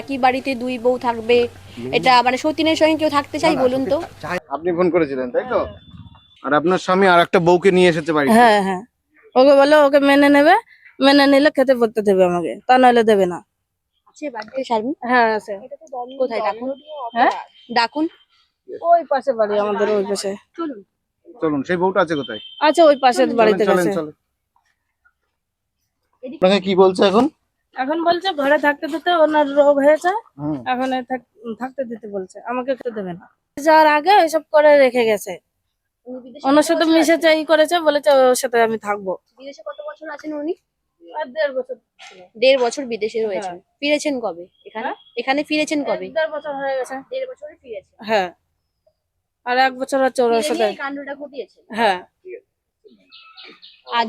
একই বাড়িতে দুই বউ থাকবে। এটা মানে সতীনের সঙ্গে কেউ থাকতে চাই বলুন তো? আপনি ফোন করেছিলেন তাই তো? আর আপনার স্বামী আর একটা বউকে নিয়ে এসেছে বাড়িতে। হ্যাঁ হ্যাঁ। ওকে বলে ওকে মেনে নেবে মেনে নিলে খেতে পড়তে দেবে আমাকে। তা নইলে দেবে না। হ্যাঁ আছে। কোথায়? ডাকুন। হ্যাঁ? ডাকুন। ওই পাশে বাড়ি আমাদের ওই পাশে। চলুন। চলুন সেই বউটা আছে কোথায়? আছে ওই পাশের বাড়িতে চলেন, গেছে। আপনাকে কি বলছে এখন? এখন বলছে ঘরে থাকতে দিতে ওনার রোগ হয়েছে। এখন থাকতে দিতে বলছে আমাকে খেতে দেবে না। যাওয়ার আগে এসব করে রেখে গেছে। ওনার সাথে মিশেছে ই করেছে বলেছে ওর সাথে আমি থাকব। বিদেশে কত বছর আছেন উনি? আর দেড় বছর। দেড় বছর বিদেশে রয়েছেন। ফিরেছেন কবে? এখানে? হ্যাঁ? এখানে ফিরেছেন কবে? দেড় বছর হয়ে গেছে। দেড় বছরে ফিরেছেন? হ্যাঁ। আর এক বছর হচ্ছে ওর সাথে। কাণ্ডটা ঘটিয়েছেন হ্যাঁ। আর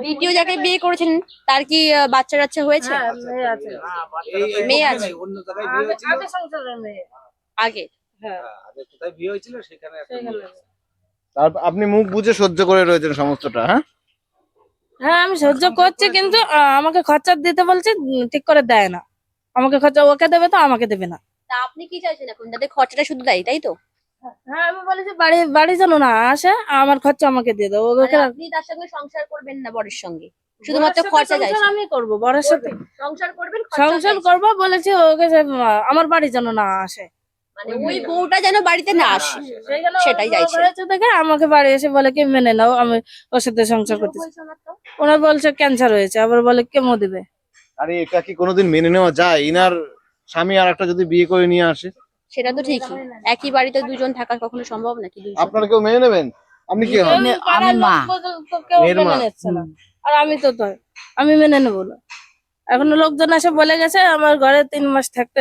দ্বিতীয় যাকে বিয়ে করেছেন তার কি বাচ্চা টাচ্চা হয়েছে? হ্যাঁ মেয়ে আছে। আগে হ্যাঁ। আপনি মুখ বুঝে সহ্য করে রয়েছেন সমস্তটা হ্যাঁ? হ্যাঁ আমি সহ্য করছি কিন্তু আমাকে খরচা দিতে বলছে ঠিক করে দেয় না। আমাকে খরচা ওকে দেবে তো আমাকে দেবে না। তা আপনি কি চাইছেন এখন? যাদের খরচাটা শুধু দেয় তাই তো? হ্যাঁ আমি বলেছি বাড়ি বাড়ি যেন না আসে আমার খরচা আমাকে দিয়ে দেবো ওকে আপনি তার সঙ্গে সংসার করবেন না বরের সঙ্গে। শুধুমাত্র খরচা আমি করব বরের সাথে। সংসার করবেন সংসার চাইছেন। করব বলেছি ওকে আমার বাড়ি যেন না আসে। মানে ওই বউটা যেন বাড়িতে না আসে। সেটাই ওর দেখে আমাকে বাড়ি এসে বলে কি মেনে নাও আমি ওর সাথে সংসার কি রোগ করতেছি। হয়েছে ওনার তো? ওনার বলছে ক্যান্সার হয়েছে। আবার বলে কেমো দিবে? আরে এটা কি কোনোদিন মেনে নেওয়া যায়? ইনার স্বামী আর একটা যদি বিয়ে করে নিয়ে আসে? সেটা তো ঠিকই। একই বাড়িতে দুজন থাকা কখনো সম্ভব নাকি দুজন আপনারা কেউ মেনে নেবেন? আপনি কি? হন আমি মা। মেয়ের মা। নিচ্ছে না। আর আমি তো তো আমি মেনে নেব না। এখন লোকজন এসে বলে গেছে আমার ঘরে তিন মাস থাকতে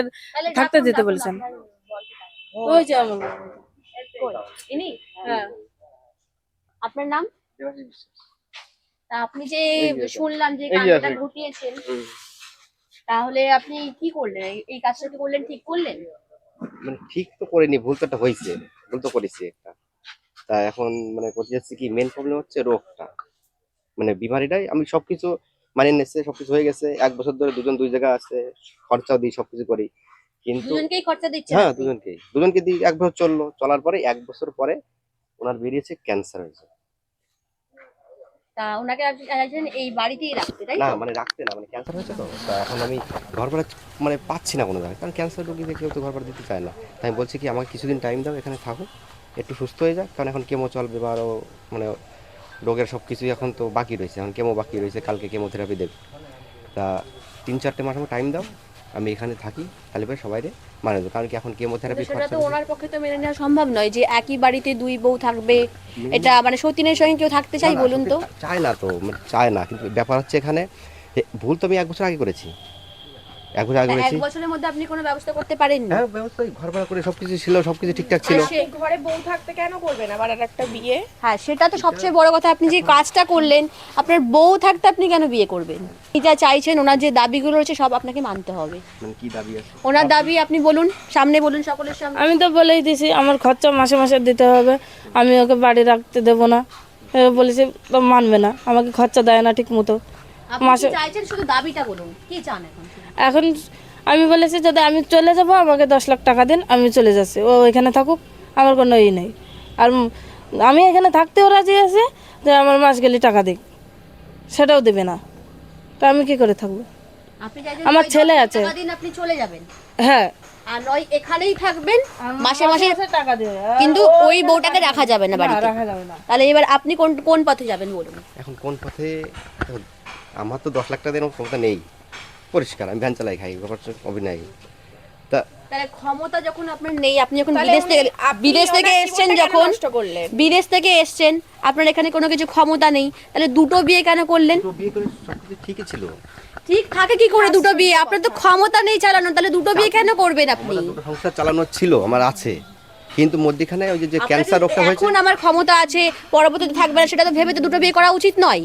থাকতে দিতে বলেছেন। ওই যে আমার ইনি? হ্যাঁ। আপনার নাম? তা আপনি যে। শুনলাম যে যে ঘটিয়েছেন তাহলে আপনি কি করলেন? এই- এই কাজটা কি করলেন? ঠিক করলেন? মানে ঠিক তো করিনি ভুল তো একটা হয়েছে ভুল তো করেছি একটা। তা এখন মানে করতে যাচ্ছি কি মেন প্রবলেম হচ্ছে রোগটা। মানে বিমারিটাই আমি সবকিছু মানে নিচ্ছে সবকিছু হয়ে গেছে এক বছর ধরে দুজন দুই জায়গা আছে খরচাও দিই সবকিছু করি। কিন্তু দুজনকেই খরচা দিচ্ছেন হ্যাঁ আপনি? দুজনকে দুজনকে দিই এক বছর চলল চলার পরে এক বছর পরে ওনার বেরিয়েছে ক্যান্সার হয়েছে। তা ওনাকে আপনি চাইছেন এই বাড়িতেই রাখতে তাই না মানে রাখতে না মানে ক্যান্সার হয়েছে তো। তা এখন আমি ঘর ভাড়া মানে পাচ্ছি না কোনো জায়গায় কারণ ক্যান্সার রোগীদের কেউ তো ঘর ভাড়া দিতে চায় না। তাই আমি বলছি কি আমাকে কিছুদিন টাইম দাও এখানে থাকো একটু সুস্থ হয়ে যাক কারণ এখন কেমো চলবে বা আরও মানে রোগের সব কিছুই এখন তো বাকি রয়েছে এখন কেমো বাকি রয়েছে কালকে কেমোথেরাপি দেবে। তা তিন চারটে মাস আমার টাইম দাও আমি এখানে থাকি তাহলে পরে সবাই মানে দেবো কারণ কি এখন কেমোথেরাপি সেটা তো ওনার পক্ষে তো মেনে নেওয়া সম্ভব নয় যে একই বাড়িতে দুই বউ থাকবে। এটা মানে সতীনের সঙ্গে কেউ থাকতে চাই বলুন তো? চায় না তো মানে চায় না। কিন্তু ব্যাপার হচ্ছে এখানে ভুল তো আমি এক বছর আগে করেছি। এক বছর আগে এক বছরের মধ্যে আপনি কোনো ব্যবস্থা করতে পারেননি? হ্যাঁ ব্যবস্থা ঘর ভাড়া করে সবকিছু ছিল সবকিছু ঠিকঠাক ছিল। আর সে- ঘরে বউ থাকতে কেন করবেন আবার একটা বিয়ে? হ্যাঁ সেটা তো সবচেয়ে বড় কথা। আপনি যে কাজটা করলেন আপনার বউ থাকতে আপনি কেন বিয়ে করবেন? যা চাইছেন ওনার যে দাবিগুলো রয়েছে সব আপনাকে মানতে হবে। মানে কি দাবি আছে? ওনার দাবি আপনি বলুন সামনে বলুন সকলের সামনে। আমি তো বলেই দিছি আমার খরচা মাসে মাসে দিতে হবে। আমি ওকে বাড়ি রাখতে দেবো না। বলেছে মানবে না। আমাকে খরচা দেয় না ঠিক মতো। মাসে- চাইছেন শুধু দাবিটা বলুন? কি চান এখন? এখন আমি বলেছি যদি আমি চলে যাব আমাকে দশ লাখ টাকা দিন আমি চলে যাচ্ছি। ও এখানে থাকুক আমার কোনো ই নেই। আর আমি এখানে থাকতেও রাজি আছে যে আমার মাস গেলে টাকা দিক। সেটাও দেবে না। তা আমি কি করে থাকব? আপনি আমার ছেলে আছে। আপনি চলে যাবেন? হ্যাঁ। আর নয় এখানেই থাকবেন মাসে মাসে টাকা দেবে। কিন্তু ওই বউটাকে রাখা যাবে না বাড়িতে। রাখা যাবে না। তাহলে এবার আপনি কোন কোন পথে যাবেন বলুন? এখন কোন পথে আমার তো দশ লাখ টাকা দেওয়ার ক্ষমতা নেই। পরিষ্কার আমি ভ্যান চালাই খাই ব্যাপার অভিনয়। তা তাহলে ক্ষমতা যখন আপনার নেই আপনি যখন বিদেশ থেকে বিদেশ থেকে এসছেন যখন বিদেশ থেকে এসছেন আপনার এখানে কোনো কিছু ক্ষমতা নেই তাহলে দুটো বিয়ে কেন করলেন? বিয়ে করে সবকিছু ঠিকই ছিল। ঠিক থাকে কি করে দুটো বিয়ে? আপনার তো ক্ষমতা নেই চালানোর তাহলে দুটো বিয়ে কেন করবেন আপনি? দুটো সংসার চালানোর ছিল আমার আছে। কিন্তু মধ্যখানে ওই যে ক্যান্সার রোগটা হয়েছে এখন আমার ক্ষমতা আছে পরবর্তীতে থাকবে না সেটা তো ভেবে তো দুটো বিয়ে করা উচিত নয়।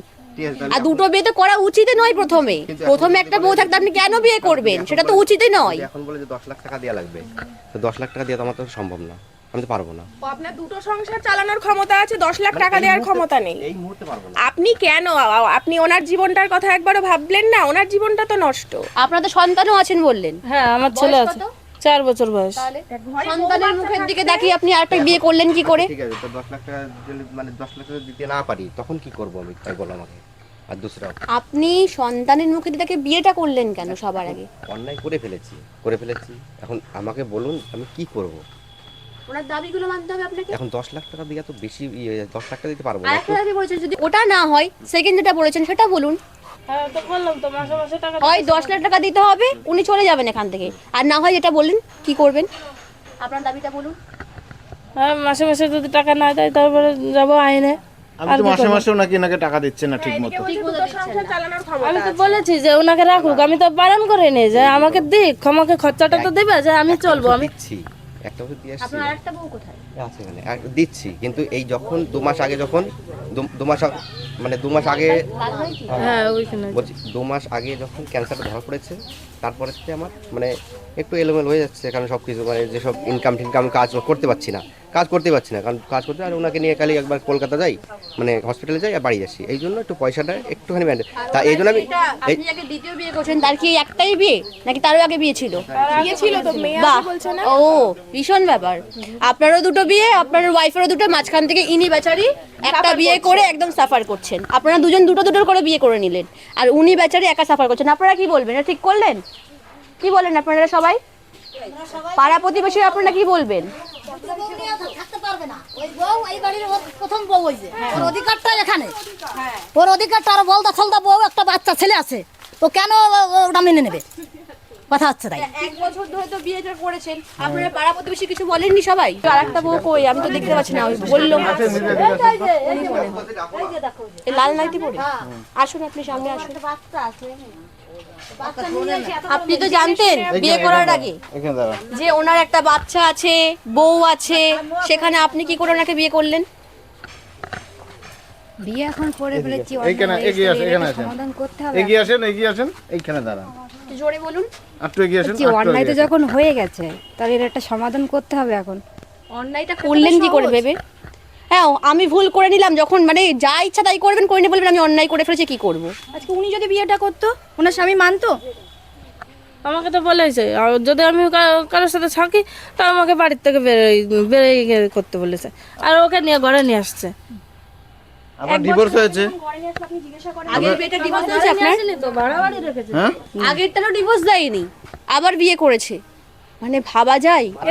আর দুটো বিয়ে তো করা উচিত নয় প্রথমে। প্রথমে একটা বউ থাকতে আপনি কেন বিয়ে করবেন? সেটা তো উচিত নয়। এখন বলে যে দশ লাখ টাকা দেওয়া লাগবে তো দশ লাখ টাকা দেওয়া তো আমার তো সম্ভব না। আমি তো পারব না। আপনার দুটো সংসার চালানোর ক্ষমতা আছে দশ লাখ টাকা দেওয়ার ক্ষমতা নেই। এই মুহূর্তে পারব না। আপনি কেন আপনি ওনার জীবনটার কথা একবারও ভাবলেন না? ওনার জীবনটা তো নষ্ট। আপনাদের সন্তানও আছেন বললেন। হ্যাঁ আমার ছেলে আছে? চার বছর বয়স। সন্তানের মুখের দিকে তাকিয়ে আপনি আরেকটা বিয়ে করলেন কি করে? ঠিক আছে তো দশ লাখ টাকা যদি মানে দশ লাখ টাকা দিতে না পারি তখন কি করব আমি? তাই বলো আমাকে। আর দুসরা আপনি সন্তানের মুখে দিকে বিয়েটা করলেন কেন সবার আগে? অন্যায় করে ফেলেছি করে ফেলেছি। এখন আমাকে বলুন আমি কি করব? ওনার দাবিগুলো মানতে হবে আপনাকে? এখন দশ লাখ টাকা দিয়ে তো বেশি ইয়ে, দশ লাখ টাকা দিতে পারব না। আরেকটা দাবি বলেছেন যদি ওটা না হয় সেকেন্ড যেটা বলেছেন সেটা বলুন। হ্যাঁ তো বললাম তো মাসে মাসে টাকা হয় দশ লাখ টাকা দিতে হবে উনি চলে যাবেন এখান থেকে। আর না হয় যেটা বললেন কি করবেন? আপনার দাবিটা বলুন। হ্যাঁ মাসে মাসে যদি টাকা না দেয় তারপরে যাব আইনে। আমি তো মাসে মাসেও নাকি নাকি টাকা দিচ্ছেন না ঠিক মতো। চালানোর ক্ষমতা আমি তো বলেছি যে ওনাকে রাখুক আমি তো বারণ করে নেই যে আমাকে দিক আমাকে খরচাটা তো দেবে যে আমি চলবো আমি একটা ওষুধ দিয়ে আসছি। আপনার আরেকটা বউ কোথায়? আছে মানে দিচ্ছি কিন্তু এই যখন দু মাস আগে যখন দু- মাস মানে দু মাস আগে হ্যাঁ ওইখানে বলছি দু মাস আগে যখন ক্যান্সারটা ধরা পড়েছে তারপরে থেকে আমার মানে একটু এলোমেলো হয়ে যাচ্ছে কারণ সব কিছু মানে যেসব ইনকাম টিনকাম কাজ করতে পারছি না। কাজ করতে পারছি না। কারণ কাজ করতে আর ওনাকে নিয়ে খালি একবার কলকাতা যাই মানে হসপিটালে যাই আর বাড়ি যাচ্ছি এই জন্য একটু পয়সাটা একটুখানি ম্যানেজ তা এই জন্য আমি আপনি আগে দ্বিতীয় বিয়ে করছেন তার কি একটাই বিয়ে? নাকি তারও আগে বিয়ে ছিল? বিয়ে ছিল তো মেয়ে বলছে না? ও ভীষণ ব্যাপার। আপনারও দুটো বিয়ে আপনার ওয়াইফেরও দুটো মাঝখান থেকে ইনি বেচারি একটা বিয়ে করে একদম সাফার করছেন। আপনারা দুজন দুটো দুটো করে বিয়ে করে নিলেন। আর উনি বেচারি একা সাফার করছেন। আপনারা কি বলবেন? এটা ঠিক করলেন? কি বলেন আপনারা সবাই? পাড়া প্রতিবেশী আপনারা কি বলবেন? ওর অধিকারটা এখানে বলদা বউ একটা বাচ্চা ছেলে আছে তো কেন ওটা মেনে নেবে কথা হচ্ছে তাই এক তো কিছু বলেননি সবাই আর একটা বউ কই আমি তো দেখতে পাচ্ছি না বলল লাল নাইটি আসুন আপনি সামনে আসুন আপনি তো জানতেন বিয়ে করার আগে। যে ওনার একটা বাচ্চা আছে বউ আছে সেখানে আপনি কি করে ওনাকে বিয়ে করলেন? বিয়ে এখন করে ফেলেছি এইখানে এগিয়ে আসেন এখানে আসেন। সমাধান করতে হবে। এগিয়ে আসেন এগিয়ে আসেন এইখানে দাঁড়ান। একটু জোরে বলুন। একটু এগিয়ে আসেন অন্যায় তো যখন হয়ে গেছে তাহলে এর একটা সমাধান করতে হবে এখন। অন্যায়টা করলেন কি করে ভেবে? হ্যাঁ আমি ভুল করে নিলাম যখন মানে যা ইচ্ছা তাই করবেন করে নিয়ে বলবেন আমি অন্যায় করে ফেলেছি কি করব? আজকে উনি যদি বিয়েটা করতো ওনার স্বামী মানতো? আমাকে তো বলেছে আর যদি আমি কারোর সাথে থাকি তা আমাকে বাড়ির থেকে বেরোই বেরোই করতে বলেছে। আর ওকে নিয়ে ঘরে নিয়ে আসছে। আপনার ডিভোর্স হয়েছে। আগের বিয়েটা ডিভোর্স হয়েছে আপনার? হ্যাঁ? আগেরটারও ডিভোর্স দেয়নি আবার বিয়ে করেছে। মানে ভাবা যায়।